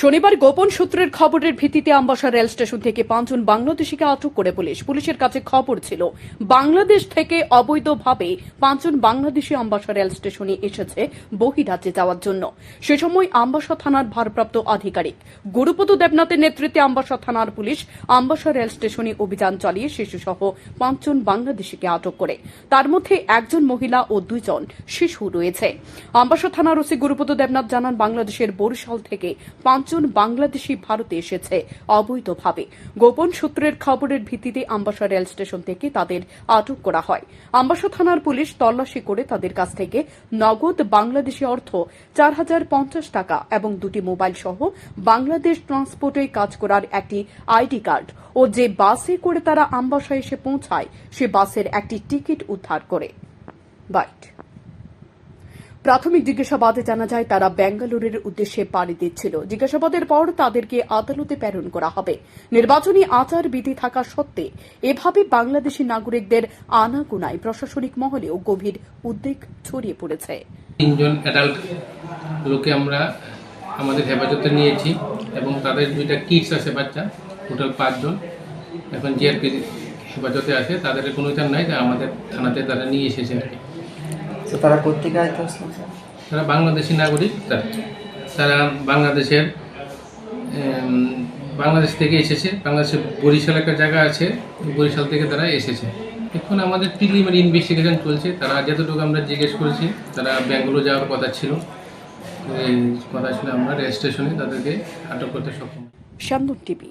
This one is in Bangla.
শনিবার গোপন সূত্রের খবরের ভিত্তিতে আমবাসা রেল স্টেশন থেকে পাঁচজন বাংলাদেশিকে আটক করে পুলিশ। পুলিশের কাছে খবর ছিল, বাংলাদেশ থেকে অবৈধভাবে পাঁচজন বাংলাদেশি আমবাসা রেল স্টেশনে এসেছে বহিরাজ্যে যাওয়ার জন্য। সে সময় আমবাসা থানার ভারপ্রাপ্ত আধিকারিক গুরুপদ দেবনাথের নেতৃত্বে আমবাসা থানার পুলিশ আমবাসা রেল স্টেশনে অভিযান চালিয়ে শিশুসহ পাঁচজন বাংলাদেশিকে আটক করে। তার মধ্যে একজন মহিলা ও দুইজন শিশু রয়েছে। আমবাসা থানার ওসি গুরুপদ দেবনাথ জানান, বাংলাদেশের বরিশাল থেকে পাঁচজন বাংলাদেশি ভারতে এসেছে অবৈধভাবে। গোপন সূত্রের খবরের ভিত্তিতে আম্বাসা রেল স্টেশন থেকে তাদের আটক করা হয়। আম্বাসা থানার পুলিশ তল্লাশি করে তাদের কাছ থেকে নগদ বাংলাদেশি অর্থ চার হাজার পঞ্চাশ টাকা এবং দুটি মোবাইল সহ বাংলাদেশ ট্রান্সপোর্টে কাজ করার একটি আইডি কার্ড ও যে বাসে করে তারা আমবাসা এসে পৌঁছায়, সে বাসের একটি টিকিট উদ্ধার করে। বাইট। প্রাথমিক জিজ্ঞাসাবাদে জানা যায়, তারা বেঙ্গালুরুর উদ্দেশ্যে পাড়ি দিচ্ছিল। জিজ্ঞাসাবাদের পর তাদেরকে আদালতে প্রেরণ করা হবে। নির্বাচনী আচার বিধি থাকা সত্ত্বে এভাবে বাংলাদেশি নাগরিকদের আনাগোনায় প্রশাসনিক মহলেও গভীর উদ্বেগ ছড়িয়ে পড়েছে। তিনজন অ্যাডাল্ট লোকে আমরা আমাদের হেফাজতে নিয়েছি এবং তাদের দুইটা কিডস আছে বাচ্চা টোটাল পাঁচজন। এখন জিআরপি হেফাজতে আছে, তাদের কোনো নাই যে আমাদের থানাতে তারা নিয়ে এসেছে আর কি। তো তারা কোথেকে আইতে আসলো তারা বাংলাদেশি নাগরিক তারা তারা বাংলাদেশের বাংলাদেশ থেকে এসেছে। বাংলাদেশের বরিশাল একটা জায়গা আছে বরিশাল থেকে তারা এসেছে। এখন আমাদের প্রিলিমিনারি ইনভেস্টিগেশন চলছে। তারা যতটুকু আমরা জিজ্ঞেস করেছি তারা ব্যাঙ্গালোর যাওয়ার কথা ছিল। এই কথা ছিল আমরা রেল স্টেশনে তাদেরকে আটক করতে সক্ষম। শ্যামদন টিভি।